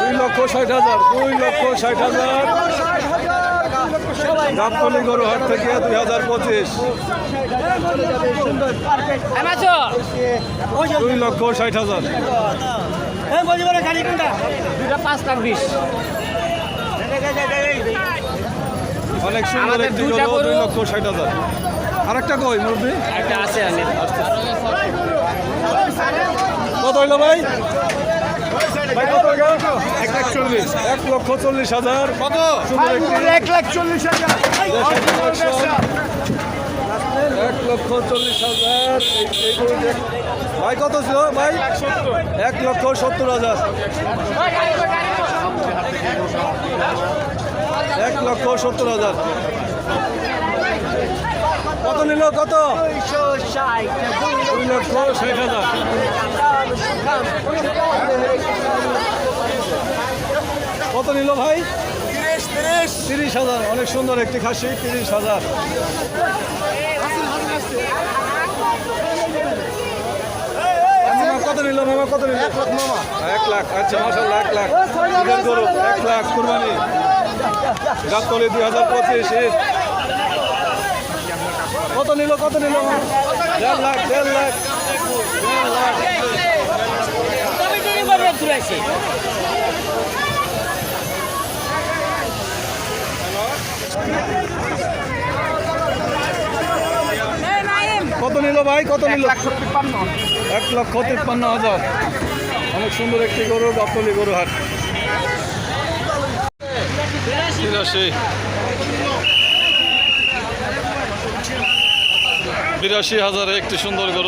দুই লক্ষ ষাট হাজার দুই লক্ষ ষাট হাজার। গাবতলি গরু হাট থেকে দুই হাজার পঁচিশ। দুই লক্ষ ষাট হাজার। অনেক সুন্দর একটি গরু দুই লক্ষ ষাট হাজার। আরেকটা কই মুরব্বী? একটা আছে কত হইল ভাই? এক লাখ চল্লিশ এক লক্ষ চল্লিশ হাজার। কত এক লাখ চল্লিশ হাজার এক লক্ষ চল্লিশ হাজার ভাই কত? ছিল ভাই এক লক্ষ সত্তর হাজার। এক লক্ষ সত্তর হাজার কত নিল? কত দুই লক্ষ ষাট হাজার কত নিল ভাই? তিরিশ হাজার অনেক সুন্দর একটি খাসি তিরিশ হাজার। কত নিল মামা কত নিল? এক লাখ মামা। এক লাখ আচ্ছা মাসাল্লাহ এক লাখ। গরু এক লাখ কুরবানি। গাবতলি দুই হাজার পঁচিশ কত নিল কত নিল দেড় লাখ দেড় লাখ। দেড় লাখ কত নিল ভাই কত নিল? এক লক্ষ তিপ্পান্ন হাজার। অনেক সুন্দর একটি গরু গাবতলি গরু হাট। বিরাশি। বিরাশি হাজার একটি সুন্দর গরু।